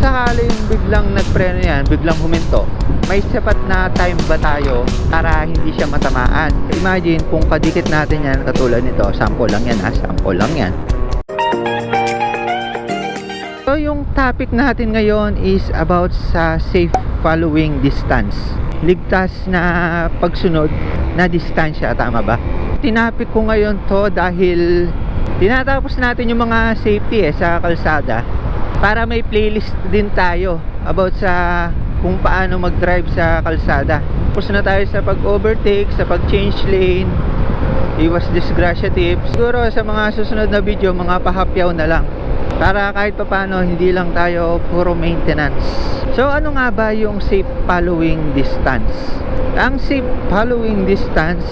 sakaling biglang nagpreno yan, biglang huminto, may sapat na time ba tayo para hindi siya matamaan? Imagine kung kadikit natin yan katulad nito, sample lang yan ha, sample lang yan. So yung topic natin ngayon is about sa safe following distance. Ligtas na pagsunod na distansya, tama ba? Tinapik ko ngayon to dahil tinatapos natin yung mga safety eh, sa kalsada para may playlist din tayo about sa kung paano mag-drive sa kalsada. Tapos na tayo sa pag-overtake, sa pag-change lane, iwas disgrasya tips. Siguro sa mga susunod na video, mga pahapyaw na lang. Para kahit papano, hindi lang tayo puro maintenance. So ano nga ba yung safe following distance? Ang safe following distance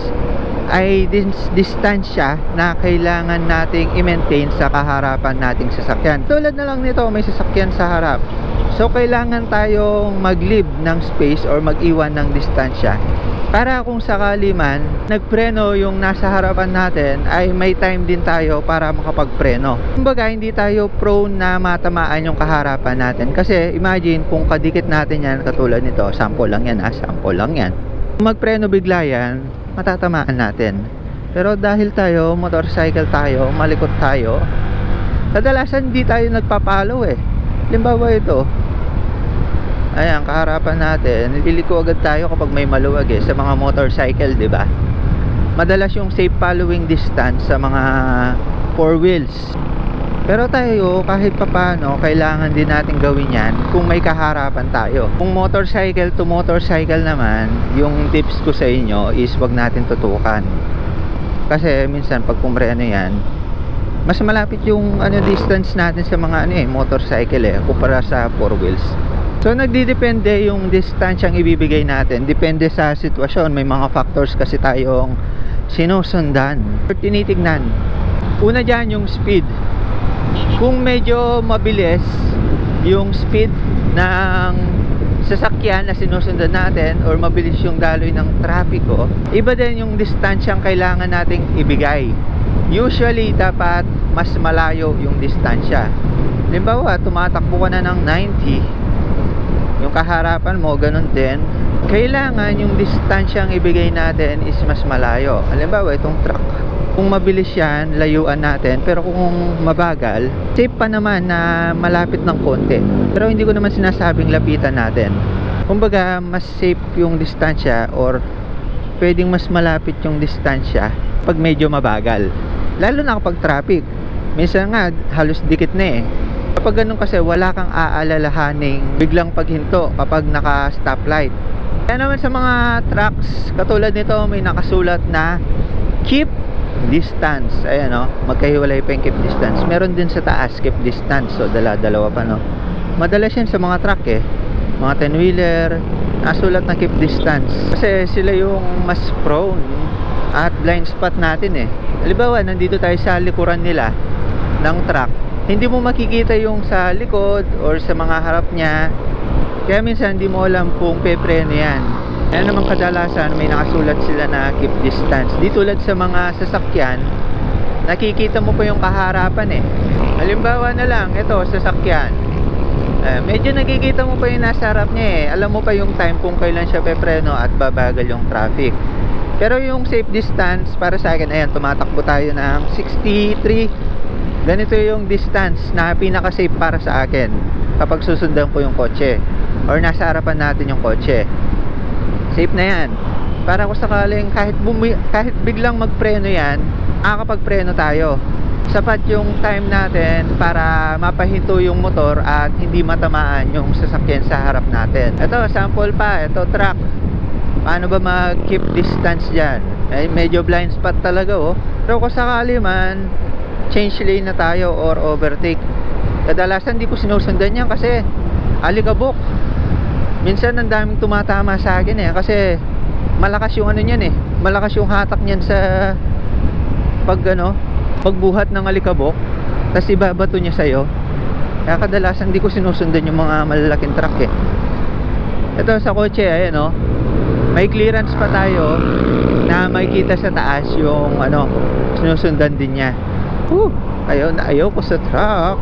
ay dis- distansya na kailangan nating i-maintain sa kaharapan nating sasakyan. Tulad na lang nito, may sasakyan sa harap. So, kailangan tayong mag-leave ng space or mag-iwan ng distansya para kung sakali man nagpreno yung nasa harapan natin ay may time din tayo para makapagpreno. Kumbaga hindi tayo prone na matamaan yung kaharapan natin kasi imagine kung kadikit natin yan katulad nito, sample lang yan ah, sample lang yan. Kung magpreno bigla yan, matatamaan natin. Pero dahil tayo, motorcycle tayo, malikot tayo, kadalasan hindi tayo nagpapalo eh. Limbawa ito, ayan, kaharapan natin, liliko agad tayo kapag may maluwag eh, sa mga motorcycle, ba? Madalas yung safe following distance sa mga four wheels. Pero tayo, kahit papano, kailangan din natin gawin yan kung may kaharapan tayo. Kung motorcycle to motorcycle naman, yung tips ko sa inyo is wag natin tutukan. Kasi minsan pag pumreno yan, mas malapit yung ano distance natin sa mga ano eh, motorcycle eh, kumpara sa four wheels. So nagdidepende yung distansyang ibibigay natin. Depende sa sitwasyon. May mga factors kasi tayong sinusundan or tinitignan. Una dyan yung speed. Kung medyo mabilis yung speed ng sasakyan na sinusundan natin or mabilis yung daloy ng trapiko, iba din yung distansyang kailangan nating ibigay. Usually, dapat mas malayo yung distansya. Halimbawa, tumatakbo ka na ng 90, yung kaharapan mo, ganun din. Kailangan yung distansyang ibigay natin is mas malayo. Halimbawa, itong truck. Kung mabilis yan, layuan natin. Pero kung mabagal, safe pa naman na malapit ng konti. Pero hindi ko naman sinasabing lapitan natin. Kumbaga, mas safe yung distansya or pwedeng mas malapit yung distansya pag medyo mabagal. Lalo na kapag traffic. Minsan nga, halos dikit na eh. Kapag ganun kasi, wala kang aalalahaning biglang paghinto kapag naka-stoplight. Kaya naman sa mga trucks, katulad nito, may nakasulat na keep distance. Ayan o, magkahiwalay pa yung keep distance. Meron din sa taas, keep distance. So, dala-dalawa pa no. Madalas yan sa mga truck eh. Mga 10-wheeler, nasulat na keep distance. Kasi sila yung mas prone at blind spot natin eh. Halimbawa, nandito tayo sa likuran nila ng truck. Hindi mo makikita yung sa likod or sa mga harap niya. Kaya minsan hindi mo alam kung pepreno yan. Kaya naman kadalasan may nakasulat sila na keep distance. Di tulad sa mga sasakyan, nakikita mo pa yung kaharapan eh. Halimbawa na lang, ito, sasakyan. Eh, medyo nakikita mo pa yung nasa harap niya eh. Alam mo pa yung time kung kailan siya pepreno at babagal yung traffic. Pero yung safe distance, para sa akin, ayan, tumatakbo tayo ng 63. Ganito yung distance na pinaka-safe para sa akin kapag susundan ko yung kotse or nasa harapan natin yung kotse safe na yan. Para kung sakaling kahit, bumi, kahit biglang magpreno yan makakapagpreno tayo. Sapat yung time natin para mapahinto yung motor at hindi matamaan yung sasakyan sa harap natin. Ito sample pa. Ito truck. Paano ba mag keep distance dyan? Eh, medyo blind spot talaga oh. Pero kung sakali man change lane na tayo or overtake. Kadalasan di ko sinusundan yan kasi alikabok minsan ang daming tumatama sa akin eh kasi malakas yung ano niyan eh malakas yung hatak niyan sa pag ano pagbuhat ng alikabok tapos ibabato niya sa'yo. Kaya kadalasan di ko sinusundan yung mga malalaking truck eh. Ito sa kotse ayan oh. May clearance pa tayo na makikita sa taas yung ano sinusundan din niya. Whew, ayaw na ayaw ko sa truck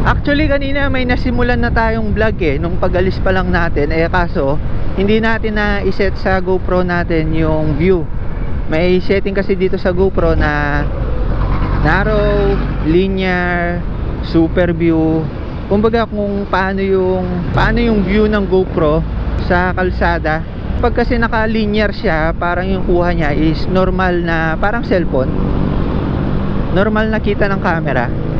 Actually kanina may nasimulan na tayong vlog eh nung pag-alis pa lang natin eh kaso hindi natin na iset sa GoPro natin yung view. May setting kasi dito sa GoPro na narrow, linear, super view. Kumbaga kung paano yung paano yung view ng GoPro sa kalsada. Pag kasi naka-linear siya, parang yung kuha niya is normal na parang cellphone. Normal na kita ng camera.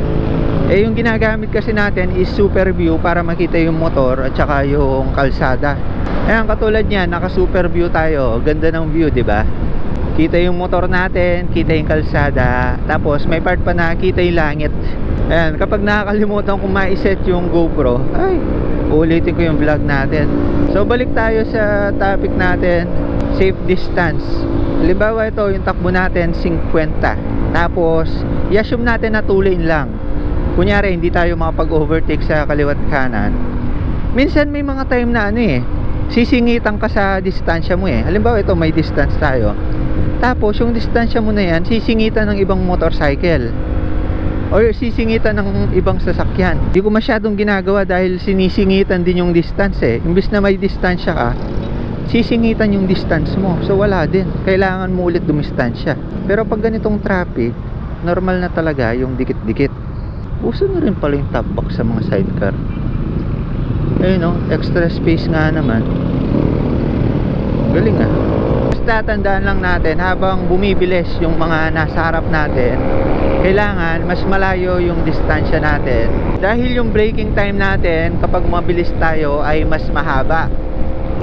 Eh yung ginagamit kasi natin is super view para makita yung motor at saka yung kalsada. Ayan katulad niyan, naka super view tayo. Ganda ng view, 'di ba? Kita yung motor natin, kita yung kalsada, tapos may part pa na kita yung langit. Ayan, kapag nakakalimutan kong ma-set yung GoPro, ay, ulitin ko yung vlog natin. So balik tayo sa topic natin, safe distance. Halimbawa ito, yung takbo natin 50. Tapos, i-assume natin na two lane lang. Kunyari, hindi tayo makapag-overtake sa kaliwat kanan. Minsan may mga time na ano eh, sisingitan ka sa distansya mo eh. Halimbawa ito, may distance tayo. Tapos, yung distansya mo na yan, sisingitan ng ibang motorcycle or sisingitan ng ibang sasakyan. Hindi ko masyadong ginagawa dahil sinisingitan din yung distance eh. Imbis na may distansya ka, sisingitan yung distance mo. So wala din. Kailangan mo ulit dumistansya. Pero pag ganitong traffic, normal na talaga yung dikit-dikit. Uso na rin pala yung top box sa mga sidecar. Ayun no, extra space nga naman. Galing ah. Basta tandaan lang natin habang bumibilis yung mga nasa harap natin, kailangan mas malayo yung distansya natin. Dahil yung braking time natin kapag mabilis tayo ay mas mahaba.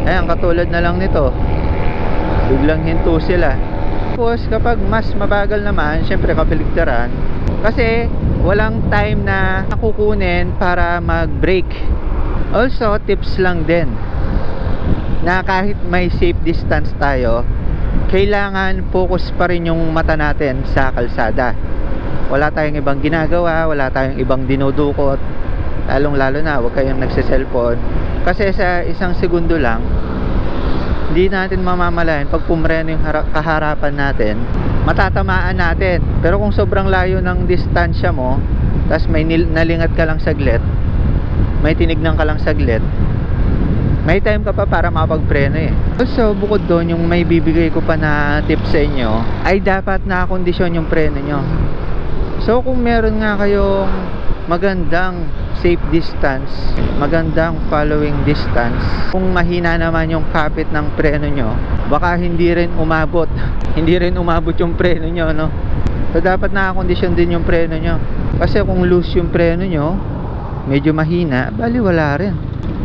Ayan, katulad na lang nito. Biglang hinto sila. Tapos kapag mas mabagal naman, syempre kabaligtaran. Kasi walang time na nakukunin para mag-brake. Also, tips lang din na kahit may safe distance tayo, kailangan focus pa rin yung mata natin sa kalsada. Wala tayong ibang ginagawa, wala tayong ibang dinudukot. Lalong lalo na, huwag kayong nagse-cellphone. Kasi sa isang segundo lang, hindi natin mamamalayan pag pumreno yung hara- kaharapan natin, matatamaan natin. Pero kung sobrang layo ng distansya mo, tapos may nalingat ka lang saglit, may tinignan ka lang saglit, may time ka pa para makapagpreno eh. Also, bukod doon, yung may bibigay ko pa na tips sa inyo, ay dapat nakakondisyon yung preno nyo. So, kung meron nga kayong magandang safe distance, magandang following distance, kung mahina naman yung kapit ng preno nyo, baka hindi rin umabot. hindi rin umabot yung preno nyo, no? So, dapat nakakondisyon din yung preno nyo. Kasi kung loose yung preno nyo, medyo mahina, bali wala rin.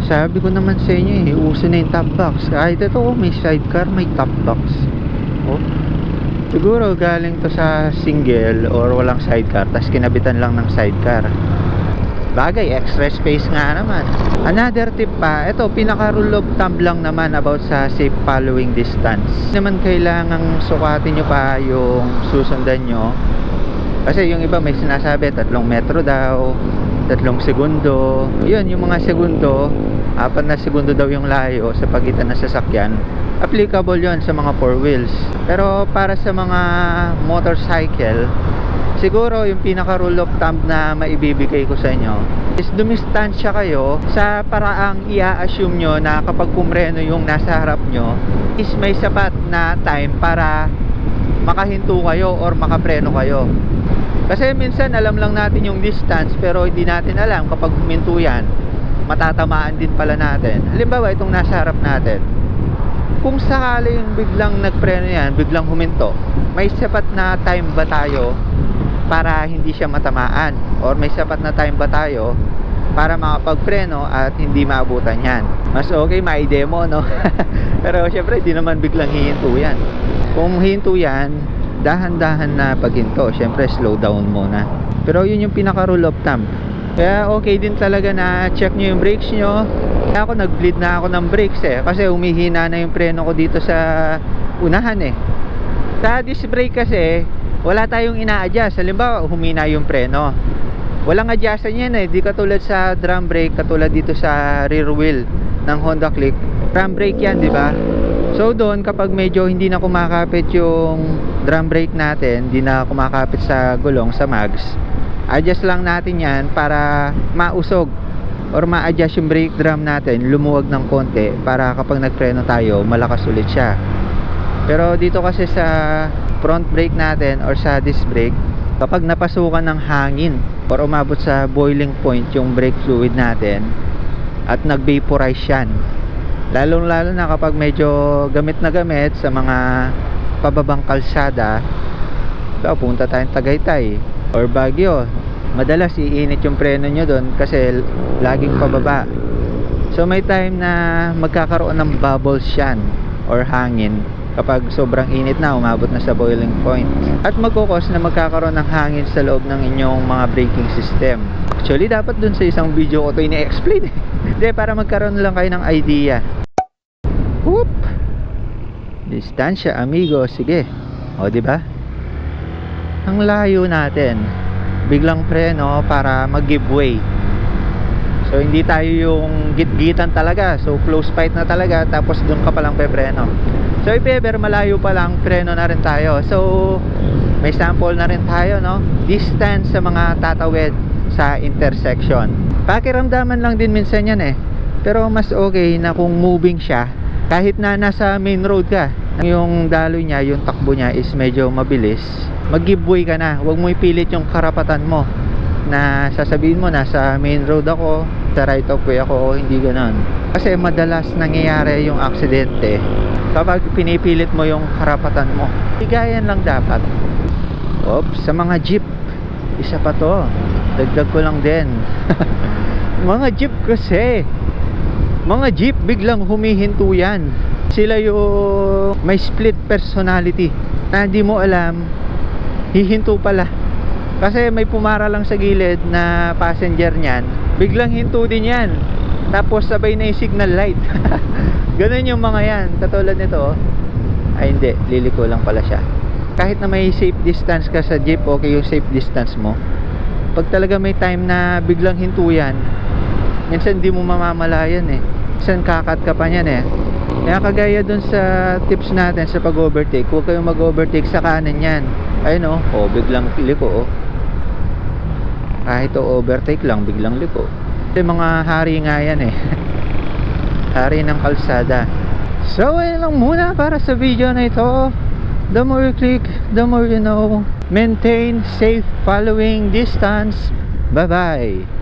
Sabi ko naman sa inyo eh, uso na yung top box. Kahit ito, oh, may sidecar, may top box. Oh. Siguro galing to sa single or walang sidecar, tapos kinabitan lang ng sidecar. Bagay, extra space nga naman. Another tip pa, ito, pinaka rule of thumb lang naman about sa safe following distance. Naman kailangang sukatin nyo pa yung susundan nyo. Kasi yung iba may sinasabi, tatlong metro daw, tatlong segundo. Yun, yung mga segundo, apat na segundo daw yung layo sa pagitan ng sasakyan. Applicable yon sa mga four wheels. Pero para sa mga motorcycle, siguro yung pinaka rule of thumb na maibibigay ko sa inyo is dumistansya kayo sa paraang i-assume nyo na kapag pumreno yung nasa harap nyo is may sapat na time para makahinto kayo or makapreno kayo. Kasi minsan alam lang natin yung distance pero hindi natin alam kapag huminto yan, matatamaan din pala natin. Halimbawa itong nasa harap natin. Kung sakaling biglang nagpreno yan, biglang huminto, may sapat na time ba tayo para hindi siya matamaan? Or may sapat na time ba tayo para makapagpreno at hindi maabutan yan? Mas okay ma-demo, no? pero syempre, di naman biglang hihinto yan. Kung hinto yan, dahan-dahan na paghinto. Syempre, slow down muna. Pero yun yung pinaka rule of thumb. Kaya okay din talaga na check nyo yung brakes nyo. Kaya ako nag-bleed na ako ng brakes eh. Kasi humihina na yung preno ko dito sa unahan eh. Sa disc brake kasi, wala tayong ina-adjust. Halimbawa, humina yung preno. Walang adjustan yan eh. Di katulad sa drum brake, katulad dito sa rear wheel ng Honda Click. Drum brake yan, di ba? So doon kapag medyo hindi na kumakapit yung drum brake natin, hindi na kumakapit sa gulong sa mags, adjust lang natin yan para mausog or ma-adjust yung brake drum natin lumuwag ng konti para kapag nagpreno tayo malakas ulit siya. Pero dito kasi sa front brake natin or sa disc brake kapag napasukan ng hangin or umabot sa boiling point yung brake fluid natin at nag-vaporize yan lalong lalo na kapag medyo gamit na gamit sa mga pababang kalsada ikaw punta tayong Tagaytay or Baguio madalas iinit yung preno nyo doon kasi laging pababa. So may time na magkakaroon ng bubbles yan or hangin kapag sobrang init na umabot na sa boiling point. At magkukos na magkakaroon ng hangin sa loob ng inyong mga braking system. Actually dapat dun sa isang video ko to ini-explain hindi para magkaroon lang kayo ng idea. Whoop! Distansya amigo. Sige. O ba ang layo natin. Biglang preno para mag-give way. So hindi tayo yung gitgitan talaga. So close fight na talaga tapos doon ka palang pepreno. So if ever malayo pa lang preno na rin tayo. So may sample na rin tayo no? Distance sa mga tatawid sa intersection. Pakiramdaman lang din minsan yan eh. Pero mas okay na kung moving siya. Kahit na nasa main road ka yung daloy niya, yung takbo niya is medyo mabilis. Mag-giveaway ka na. Huwag mo ipilit yung karapatan mo na sasabihin mo nasa main road ako sa right of way ako hindi ganon. Kasi madalas nangyayari yung aksidente. Kapag pinipilit mo yung karapatan mo higayan lang dapat. Oops, sa mga jeep isa pa to. Dagdag ko lang din. Mga jeep kasi. Mga jeep biglang humihinto yan sila yung may split personality na hindi mo alam hihinto pala. Kasi may pumara lang sa gilid na passenger niyan biglang hinto din yan. Tapos sabay na yung signal light. Ganun yung mga yan. Katulad nito ay hindi liliko lang pala siya. Kahit na may safe distance ka sa jeep okay yung safe distance mo. Pag talaga may time na biglang hinto yan minsan di mo mamamalayan eh. Minsan kakat ka pa niyan eh kaya kagaya dun sa tips natin sa pag-overtake huwag kayong mag-overtake sa kanan yan. Ayun oh, oh biglang liko oh. Kahit o overtake lang biglang liko. Kasi mga hari nga yan eh. Hari ng kalsada. So ayun lang muna para sa video na ito. The more you click the more you know. Maintain safe following distance. Bye bye